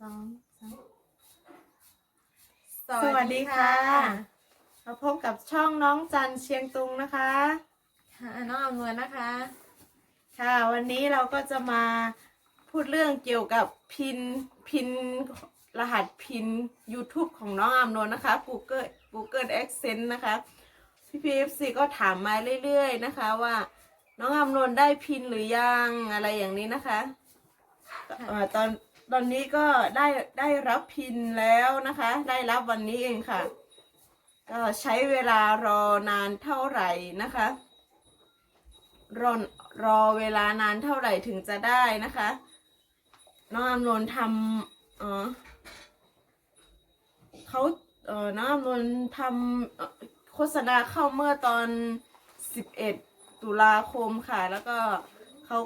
สองสามสวัสดีค่ะมาพบกับช่องน้องจันเชียงตุงนะคะค่ะน้องอำนวยนะคะ ค่ะ วันนี้เราก็จะมาพูดเรื่องเกี่ยวกับพินพินรหัสพิน YouTube ของน้องอามนนท์นะคะ Google Google Accent นะคะพี่พีเอฟซีก็ถามมาเรื่อยๆนะคะว่า น้องอามนนท์ได้พินหรือยังอะไรอย่างนี้นะคะเอ่อตอน ตอนนี้ก็ได้ได้รับพินแล้วนะคะ ได้รับวันนี้เองค่ะ ก็ใช้เวลารอนานเท่าไหร่นะคะรอรอเวลานานเท่าไหร่ถึงจะได้นะคะ น้องอำนนท์ทำเออเขาเออน้องอำนนท์ทำโฆษณาเข้าเมื่อตอน 11 ตุลาคมค่ะ แล้วก็เขา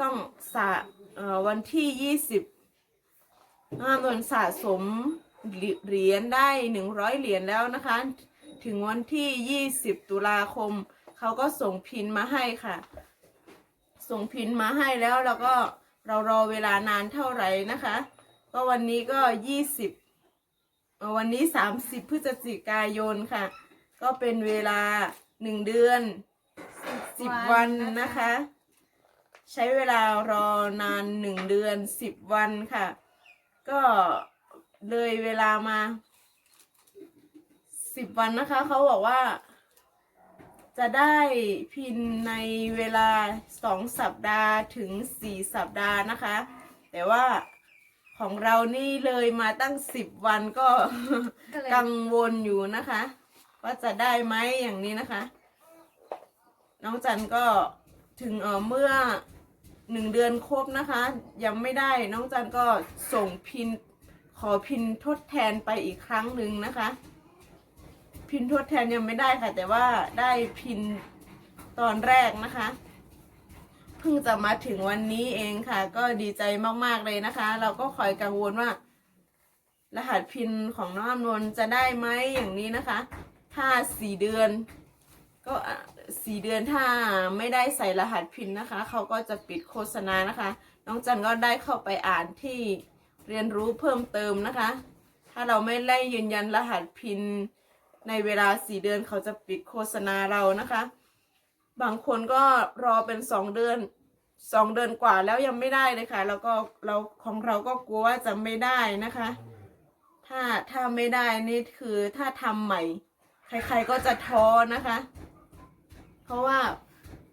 ต้องสะวันที่ 20 น้องอำนนสะสมเหรียญได้100เหรียญแล้วนะคะ ถึงวันที่20ตุลาคม เขาก็ส่งพินมาให้ค่ะ ส่งพินมาให้แล้วแล้วก็เรารอเวลานานเท่าไหร่นะคะ ก็วันนี้ก็20เอ่อวันนี้30พฤศจิกายนค่ะ ก็เป็นเวลา1เดือน10วันนะคะ ใช้เวลารอนาน1เดือน10วันค่ะ ก็เลยเวลามา10วันนะคะ เขาบอกว่า จะได้พินในเวลา2สัปดาห์ถึง4สัปดาห์นะคะ แต่ว่าของเรานี่เลยมาตั้ง10วันก็ก็เลย กังวลอยู่นะคะ ว่าจะได้ไหมอย่างนี้นะคะ น้องจันก็ถึงเออเมื่อ หนึ่งเดือนครบนะคะ ยังไม่ได้น้องจันก็ส่งพินขอพินทดแทนไปอีกครั้งหนึ่งนะคะ พินทดแทนยังไม่ได้ค่ะ แต่ว่าได้พินตอนแรกนะคะ เพิ่งจะมาถึงวันนี้เองค่ะ ก็ดีใจมากๆเลยนะคะ เราก็คอยกังวลว่า รหัสพินของน้องอำนนจะได้ไหมอย่างนี้นะคะถ้าสี่เดือน ก็ สี่เดือนถ้าไม่ได้ใส่รหัสพินนะคะ เขาก็จะปิดโฆษณานะคะ น้องจันก็ได้เข้าไปอ่านที่เรียนรู้เพิ่มเติมนะคะ ถ้าเราไม่ได้ยืนยันรหัสพินในเวลาสี่เดือนเขาจะปิดโฆษณาเรานะคะ บางคนก็รอเป็นสองเดือนสองเดือนกว่าแล้วยังไม่ได้เลยค่ะ แล้วก็เราของเราก็กลัวว่าจะไม่ได้นะคะ ถ้าถ้าไม่ได้นี่คือถ้าทำใหม่ ใครๆก็จะท้อนะคะ ราะว่า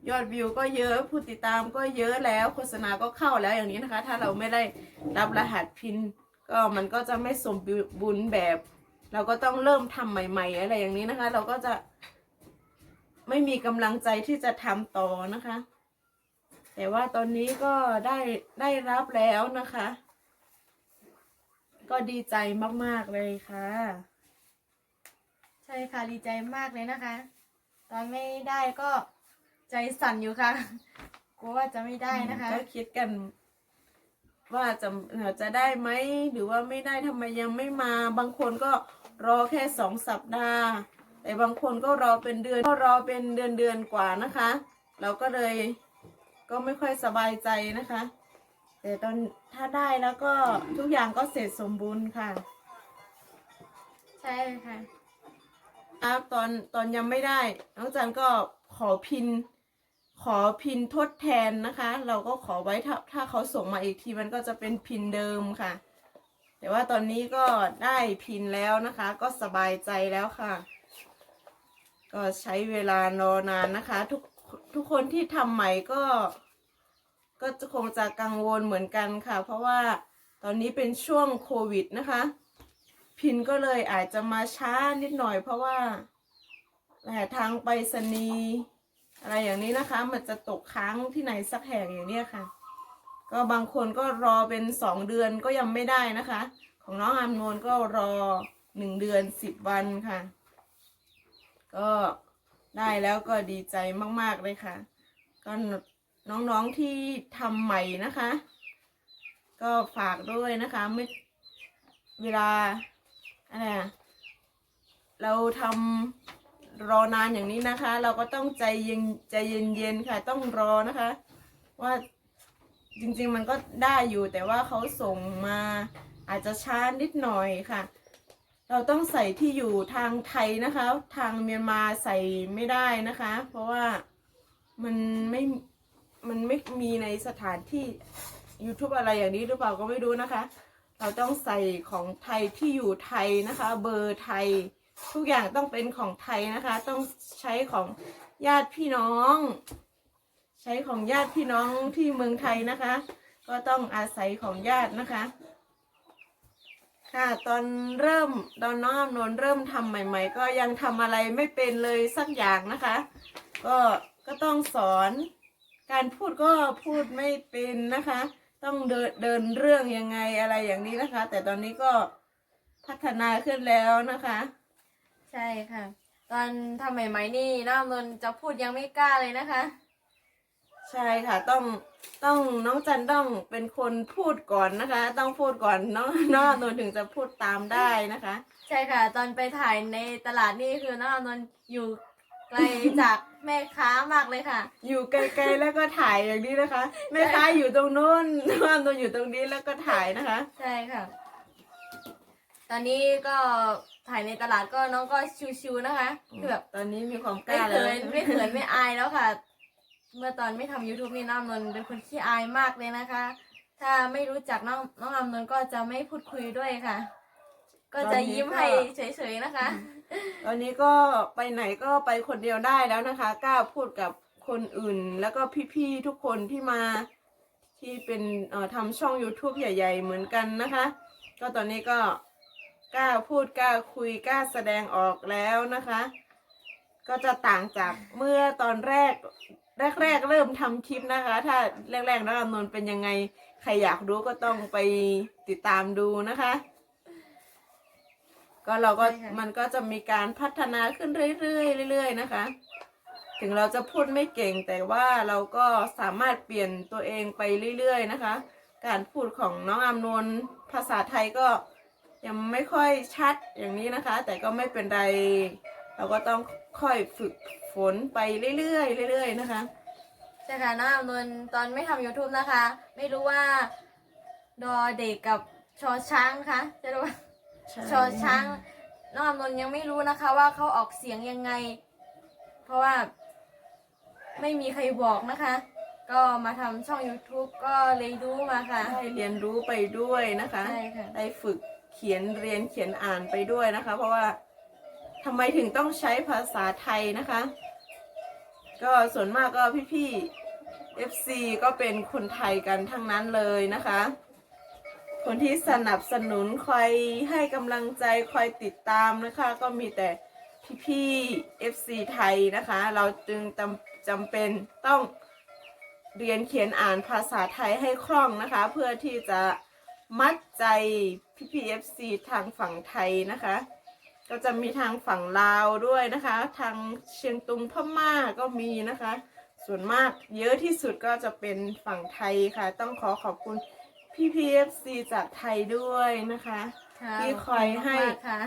ยอดวิวก็เยอะผู้ติดตามก็เยอะแล้วโฆษณาก็เข้าแล้วอย่างนี้นะคะ ถ้าเราไม่ได้รับรหัสพินก็มันก็จะไม่สมบูรณ์แบบ เราก็ต้องเริ่มทำใหม่ ๆ อะไรอย่างนี้นะคะ เราก็จะไม่มีกำลังใจที่จะทำต่อนะคะ แต่ว่าตอนนี้ก็ได้ได้รับแล้วนะคะ ก็ดีใจมากๆเลยค่ะ ใช่ค่ะดีใจมากเลยนะคะ ตอนไม่ได้ก็ใจสั่นอยู่ค่ะกลัวว่าจะไม่ได้นะคะ ก็คิดกัน ว่าจะเอ่อจะได้ไหมหรือว่าไม่ได้ทำไมยังไม่มา บางคนก็รอแค่สองสัปดาห์แต่บางคนก็รอเป็นเดือนก็รอเป็นเดือนเดือนกว่านะคะ เราก็เลยก็ไม่ค่อยสบายใจนะคะ แต่ตอนถ้าได้แล้วก็ทุกอย่างก็เสร็จสมบูรณ์ค่ะ ใช่ค่ะ ครับตอนตอนยังไม่ได้น้องจันก็ขอพิน ขอพินทดแทนนะคะ เราก็ขอไว้ถ้าถ้าเขาส่งมาอีกทีมันก็จะเป็นพินเดิมค่ะ แต่ว่าตอนนี้ก็ได้พินแล้วนะคะ ก็สบายใจแล้วค่ะ ก็ใช้เวลารอนานนะคะ ทุกทุกคนที่ทำใหม่ก็ ก็จะคงจะกังวลเหมือนกันค่ะ เพราะว่าตอนนี้เป็นช่วงโควิดนะคะ พินก็เลยอาจจะมาช้านิดหน่อย เพราะว่าแต่ทางไปรษณีย์อะไรอย่างนี้นะคะ มันจะตกค้างที่ไหนสักแห่งอย่างเนี้ยค่ะ ก็บางคนก็รอเป็นสองเดือนก็ยังไม่ได้นะคะ ของน้องอามนวลก็รอหนึ่งเดือนสิบวันค่ะ ก็ได้แล้วก็ดีใจมากๆเลยค่ะ ก็น้องๆที่ทำใหม่นะคะ ก็ฝากด้วยนะคะไม่เวลา อะไรอะเราทำรอนานอย่างนี้นะคะ เราก็ต้องใจเย็นใจเย็นๆค่ะ ต้องรอนะคะ ว่าจริงๆมันก็ได้อยู่แต่ว่าเขาส่งมาอาจจะช้านิดหน่อยค่ะ เราต้องใส่ที่อยู่ทางไทยนะคะ ทางเมียนมาใส่ไม่ได้นะคะ เพราะว่ามันไม่มันไม่มีในสถานที่ YouTube อะไรอย่างนี้หรือเปล่าก็ไม่รู้นะคะ เราต้องใส่ของไทยที่อยู่ไทยนะคะ เบอร์ไทย ทุกอย่างต้องเป็นของไทยนะคะ ต้องใช้ของญาติพี่น้อง ใช้ของญาติพี่น้องที่เมืองไทยนะคะ ก็ต้องอาศัยของญาตินะคะ ค่ะตอนเริ่มตอนน้องอนนเริ่มทำใหม่ ๆ ก็ยังทำอะไรไม่เป็นเลยสักอย่างนะคะ ก็ก็ต้องสอนการพูดก็พูดไม่เป็นนะคะ ต้องเดินเดินเรื่องยังไงอะไรอย่างนี้นะคะ แต่ตอนนี้ก็พัฒนาขึ้นแล้วนะคะ ใช่ค่ะ ตอนทำใหม่ๆนี่น้องอำนนท์จะพูดยังไม่กล้าเลยนะคะ ใช่ค่ะต้องต้องน้องจันต้องเป็นคนพูดก่อนนะคะ ต้องพูดก่อนน้องน้องอำนนท์ถึงจะพูดตามได้นะคะ ใช่ค่ะ ตอนไปถ่ายในตลาดนี่คือน้องอานนท์อยู่ ไกลจากแม่ค้ามากเลยค่ะ อยู่ไกลๆแล้วก็ถ่ายอย่างนี้นะคะ แม่ค้าอยู่ตรงนู้นน้องอำนนท์อยู่ตรงนี้แล้วก็ถ่ายนะคะ ใช่ค่ะ ตอนนี้ก็ถ่ายในตลาดก็น้องก็ชิวๆนะคะคือแบบตอนนี้มีความกไม่ล้าเขิแล้วนไม่เขินไม่อายแล้วค่ะ เมื่อตอนไม่ทำ YouTube นี่น้องอำนนท์เป็นคนขี้อายมากเลยนะคะ ถ้าไม่รู้จักน้องน้องอำนนท์ก็จะไม่พูดคุยด้วยค่ะ ก็จะยิ้มให้เฉยๆนะคะ ตอนนี้ก็ไปไหนก็ไปคนเดียวได้แล้วนะคะกล้าพูดกับคนอื่น แล้วก็พี่ๆทุกคนที่มาที่เป็นเอ่อทำช่อง YouTube ใหญ่ ๆ เหมือนกันนะคะ ก็ตอนนี้ก็กล้าพูดกล้าคุยกล้าแสดงออกแล้วนะคะ ก็จะต่างจากเมื่อตอนแรกแรกๆเริ่มทำคลิปนะคะ ถ้าแรกๆน้องอานนเป็นยังไง ใครอยากรู้ก็ต้องไปติดตามดูนะคะ ก็เราก็ใช่ค่ะ มันก็จะมีการพัฒนาขึ้นเรื่อยๆเรื่อยๆนะคะ ถึงเราจะพูดไม่เก่งแต่ว่าเราก็สามารถเปลี่ยนตัวเองไปเรื่อยๆนะคะ การพูดของน้องอำนวลภาษาไทยก็ยังไม่ค่อยชัดอย่างนี้นะคะ แต่ก็ไม่เป็นไร เราก็ต้องค่อยฝึกฝนไปเรื่อยๆเรื่อยๆนะคะ ใช่ค่ะน้องอำนนท์ตอนไม่ทำ YouTube นะคะ ไม่รู้ว่า ดอเด็กกับชอช้างคะจะรู้ว่า ชอช้างน้องอำนนท์ยังไม่รู้นะคะ ว่าเขาออกเสียงยังไง เพราะว่า ไม่มีใครบอกนะคะ ก็มาทำช่อง YouTube ก็เลยรู้มาค่ะได้เรียนรู้ไปด้วยนะคะใช่ค่ะ ได้ฝึกเขียนเรียนเขียนอ่านไปด้วยนะคะ เพราะว่าทำไมถึงต้องใช้ภาษาไทยนะคะ ก็ส่วนมากก็พี่ๆ FC ก็เป็นคนไทยกันทั้งนั้นเลยนะคะ คนที่สนับสนุนคอยให้กำลังใจคอยติดตามนะคะ ก็มีแต่พี่ๆ FC ไทยนะคะ เราจึงจำจำเป็นต้องเรียนเขียนอ่านภาษาไทยให้คล่องนะคะ เพื่อที่จะมัดใจพี่พีเอฟซีทางฝั่งไทยนะคะ ก็จะมีทางฝั่งลาวด้วยนะคะ ทางเชียงตุงพม่าก็มีนะคะ ส่วนมากเยอะที่สุดก็จะเป็นฝั่งไทยค่ะ ต้องขอขอบคุณ พี่พีเอฟซีจากไทยด้วยนะคะ ค่ะที่คอยให้ ขบคุณมากๆค่ะ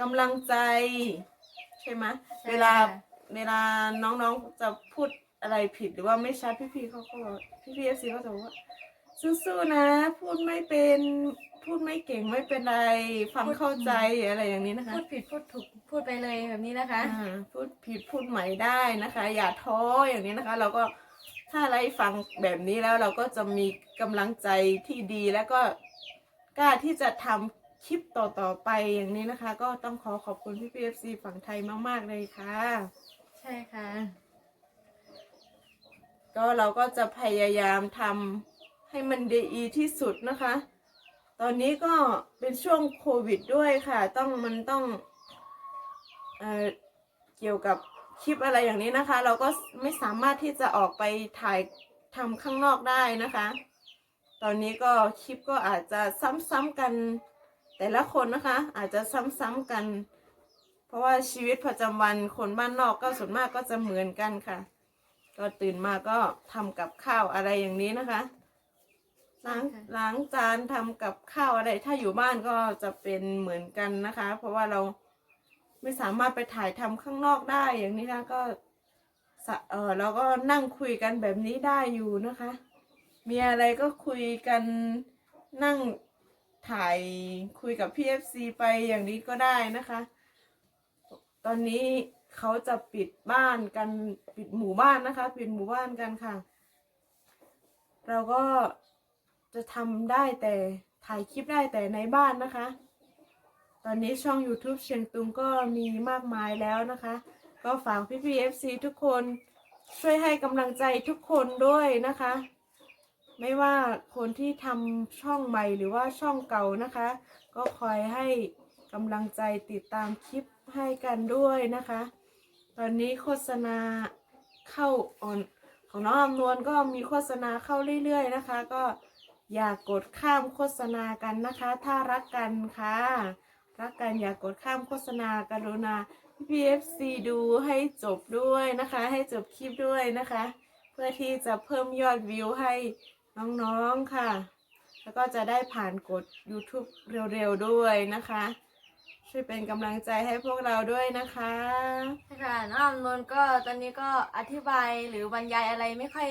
กำลังใจ ใช่ไหมใช่เวลาค่ะเวลาน้องๆจะพูดอะไรผิดหรือว่าไม่ชัดพี่ๆเขาก็บอกพี่ๆเอฟซีเขาจะบอกว่าสู้ๆนะ พูดไม่เป็นพูดไม่เก่งไม่เป็นไรฟังเข้าใจอะไรอย่างนี้นะคะพูดผิดพูดถูกพูดไปเลยแบบนี้นะคะ อ่าพูดผิดพูดใหม่ได้นะคะ อย่าท้ออย่างนี้นะคะ เราก็ ถ้าอะไรฟังแบบนี้แล้วเราก็จะมีกำลังใจที่ดีแล้วก็กล้าที่จะทำคลิปต่อๆไปอย่างนี้นะคะ ก็ต้องขอขอบคุณพี่พีเอฟซีฝั่งไทยมาก ๆ เลยค่ะ ใช่ค่ะ ก็เราก็จะพยายามทำให้มันดีที่สุดนะคะ ตอนนี้ก็เป็นช่วงโควิดด้วยค่ะ ต้องมันต้องเอ่อเกี่ยวกับ คลิปอะไรอย่างนี้นะคะ เราก็ไม่สามารถที่จะออกไปถ่ายทำข้างนอกได้นะคะ ตอนนี้ก็คลิปก็อาจจะซ้ำๆกันแต่ละคนนะคะ อาจจะซ้ำๆกัน เพราะว่าชีวิตประจำวันคนบ้านนอกก็ส่วนมากก็จะเหมือนกันค่ะ ก็ตื่นมาก็ทำกับข้าวอะไรอย่างนี้นะคะล้างค่ะล้างจานทำกับข้าวอะไร ถ้าอยู่บ้านก็จะเป็นเหมือนกันนะคะ เพราะว่าเรา ไม่สามารถไปถ่ายทำข้างนอกได้อย่างนี้นะก็เออเราก็นั่งคุยกันแบบนี้ได้อยู่นะคะ มีอะไรก็คุยกันนั่งถ่ายคุยกับพี่เอฟซีไปอย่างนี้ก็ได้นะคะ ตอนนี้เขาจะปิดบ้านกันปิดหมู่บ้านนะคะ ปิดหมู่บ้านกันค่ะ เราก็จะทำได้แต่ถ่ายคลิปได้แต่ในบ้านนะคะ ตอนนี้ช่อง YouTube เชียงตุงก็มีมากมายแล้วนะคะ ก็ฝากพี่พีเอฟซีทุกคนช่วยให้กำลังใจทุกคนด้วยนะคะ ไม่ว่าคนที่ทำช่องใหม่หรือว่าช่องเก่านะคะ ก็คอยให้กำลังใจติดตามคลิปให้กันด้วยนะคะ ตอนนี้โฆษณาเข้าออนของน้องอำนวลก็มีโฆษณาเข้าเรื่อยๆนะคะ ก็อย่ากกดข้ามโฆษณากันนะคะ ถ้ารักกันค่ะ รักกันอย่ากกดข้ามโฆษณากรุณา PFC ดูให้จบด้วยนะคะ ให้จบคลิปด้วยนะคะ เพื่อที่จะเพิ่มยอดวิวให้น้องๆค่ะ แล้วก็จะได้ผ่านกด YouTube เร็วๆด้วยนะคะ ช่วยเป็นกำลังใจให้พวกเราด้วยนะคะใช่ค่ะน้องอำนนท์ก็ตอนนี้ก็อธิบายหรือบรรยายอะไรไม่ค่อย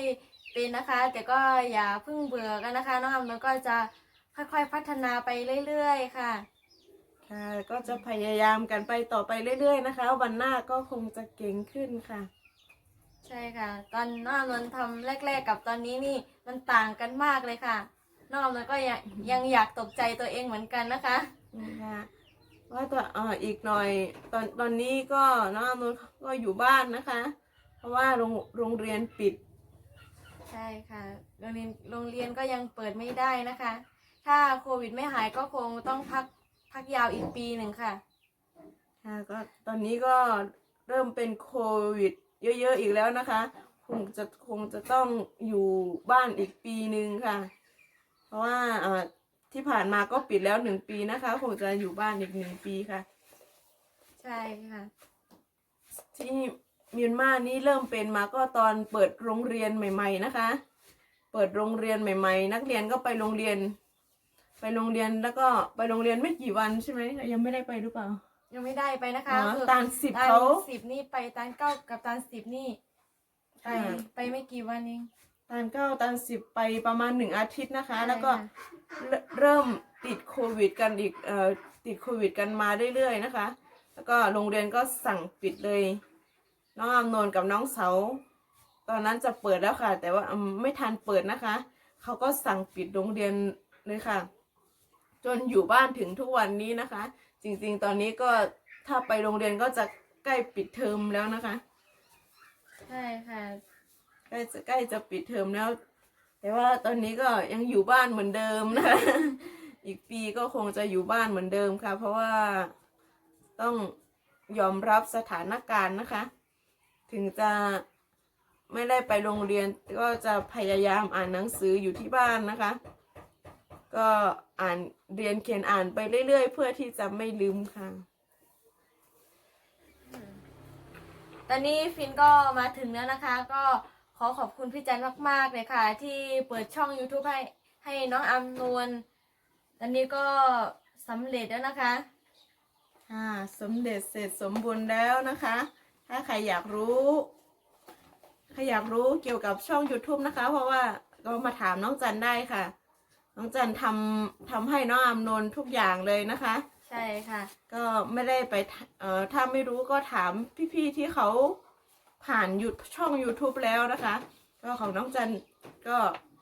เป็นนะคะ แต่ก็อย่าเพิ่งเบื่อกันนะคะ น้องอำนนท์ก็จะค่อยๆพัฒนาไปเรื่อย ๆ ค่ะ ค่ะก็จะพยายามกันไปต่อไปเรื่อย ๆ นะคะ วันหน้าก็คงจะเก่งขึ้นค่ะ ใช่ค่ะ ตอนน้องอำนนท์ทำแรก ๆ กับตอนนี้นี่มันต่างกันมากเลยค่ะน้องอำนนท์ก็ยังยังอยากตกใจตัวเองเหมือนกันนะคะนะคะว่าตัวเอ่ออีกหน่อยตอนตอนนี้ก็น้องอนุก็อยู่บ้านนะคะ เพราะว่าโรงโรงเรียนปิด ใช่ค่ะโรงเรียนโรงเรียนก็ยังเปิดไม่ได้นะคะ ถ้าโควิดไม่หายก็คงต้องพัก พักยาวอีกปีหนึ่งค่ะ ค่ะก็ตอนนี้ก็เริ่มเป็นโควิด เยอะๆอีกแล้วนะคะ คงจะคงจะต้องอยู่บ้านอีกปีหนึ่งค่ะ เพราะว่าเอ่อที่ผ่านมาก็ปิดแล้วหนึ่งปีนะคะ คงจะอยู่บ้านอีกหนึ่งปีค่ะ ใช่ค่ะ ที่เมียนมานี่เริ่มเป็นมาก็ตอนเปิดโรงเรียนใหม่ ๆ นะคะ เปิดโรงเรียนใหม่ ๆ นักเรียนก็ไปโรงเรียน ไปโรงเรียนแล้วก็ไปโรงเรียนไม่กี่วันใช่ไหมยังไม่ได้ไปหรือเปล่า ยังไม่ได้ไปนะคะอ๋อคือตานสิบตานเขาสิบนี่ไปตานเก้ากับตานสิบนี่ไปค่ะไปไม่กี่วันเองตานเก้าตานสิบไปประมาณหนึ่งอาทิตย์นะคะแล้วก็ใช่ค่ะ เริ่มเริ่มติดโควิดกันอีกเอ่อติดโควิดกันมาเรื่อยๆนะคะ แล้วก็โรงเรียนก็สั่งปิดเลย น้องอำนนท์กับน้องเสา ตอนนั้นจะเปิดแล้วค่ะ แต่ว่าอืมไม่ทันเปิดนะคะ เขาก็สั่งปิดโรงเรียนเลยค่ะ จนอยู่บ้านถึงทุกวันนี้นะคะ จริงๆ ตอนนี้ก็ถ้าไปโรงเรียนก็จะใกล้ปิดเทอมแล้วนะคะ ใช่ค่ะ ใกล้จะใกล้จะปิดเทอมแล้ว แต่ว่าตอนนี้ก็ยังอยู่บ้านเหมือนเดิมนะคะอีกปีก็คงจะอยู่บ้านเหมือนเดิมค่ะ เพราะว่าต้องยอมรับสถานการณ์นะคะ ถึงจะไม่ได้ไปโรงเรียนก็จะพยายามอ่านหนังสืออยู่ที่บ้านนะคะ ก็อ่านเรียนเขียนอ่านไปเรื่อยๆ เพื่อที่จะไม่ลืมค่ะ ตอนนี้ฟินก็มาถึงแล้วนะคะ ก็ขอขอบคุณพี่จันมากๆเลยค่ะ ที่เปิดช่อง YouTube ให้ให้น้องอำนวลตอนนี้ก็สำเร็จแล้วนะคะค่ะสมเด็จเสร็จสมบูรณ์แล้วนะคะ ถ้าใครอยากรู้ใครอยากรู้เกี่ยวกับช่อง YouTube นะคะ เพราะว่าก็มาถามน้องจันได้ค่ะ น้องจันทำทำให้น้องอามนนท์ทุกอย่างเลยนะคะ ใช่ค่ะ ก็ไม่ได้ไปถเอ่อถ้าไม่รู้ก็ถามพี่ๆที่เขาผ่านยูช่อง YouTube แล้วนะคะ ก็ของน้องจันก็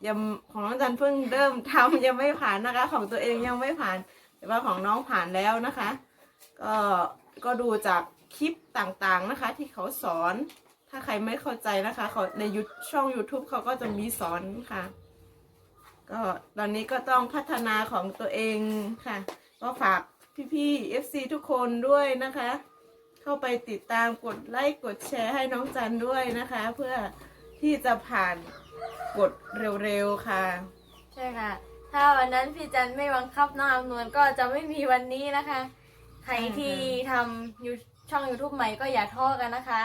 ยังของน้องจันเพิ่งเริ่มทำยังไม่ผ่านนะคะ ของตัวเองยังไม่ผ่าน แต่ว่าของน้องผ่านแล้วนะคะ ก็ก็ดูจากคลิปต่างๆนะคะ ที่เขาสอนถ้าใครไม่เข้าใจนะคะเขาในยูช่อง YouTube เขาก็จะมีสอนค่ะ ก็ตอนนี้ก็ต้องพัฒนาของตัวเองค่ะ ก็ฝากพี่ๆ FC ทุกคนด้วยนะคะ เข้าไปติดตามกดไลค์กดแชร์ให้น้องจันด้วยนะคะ เพื่อที่จะผ่านกดเร็วๆค่ะ ใช่ค่ะ ถ้าวันนั้นพี่จันไม่บังคับน้องอำนวลก็จะไม่มีวันนี้นะคะ ใครที่ทำยูช่อง YouTube ใหม่ก็อย่าท้อกันนะคะ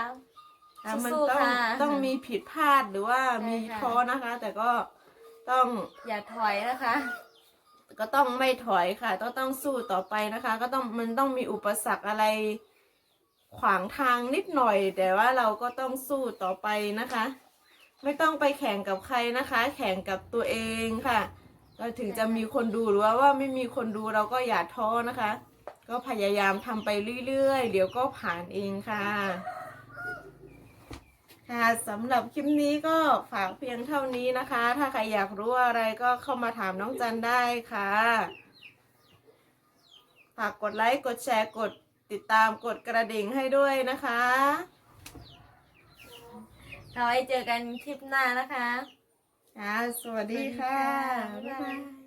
ค่ะมันสู้ต้องๆค่ะ ต้องมีผิดพลาดหรือว่าใช่มีค่ะ ท้อนะคะ แต่ก็ ต้องอย่าถอยนะคะ ก็ต้องไม่ถอยค่ะ ต้องต้องสู้ต่อไปนะคะ ก็ต้องมันต้องมีอุปสรรคอะไร ขวางทางนิดหน่อย แต่ว่าเราก็ต้องสู้ต่อไปนะคะ ไม่ต้องไปแข่งกับใครนะคะ แข่งกับตัวเองค่ะก็ถึงจะมีคนดูหรือว่าว่าไม่มีคนดูเราก็อย่าท้อนะคะ ก็พยายามทำไปเรื่อยๆ เดี๋ยวก็ผ่านเองค่ะ ค่ะสำหรับคลิปนี้ก็ฝากเพียงเท่านี้นะคะ ถ้าใครอยากรู้อะไรก็เข้ามาถามน้องจันได้ค่ะ ฝากกดไลค์ กดแชร์ กดติดตามกดกระดิ่งให้ด้วยนะคะ เราไว้เจอกันคลิปหน้านะคะ ค่ะ สวัสดีค่ะสวัสดีค่ะบ๊ายบาย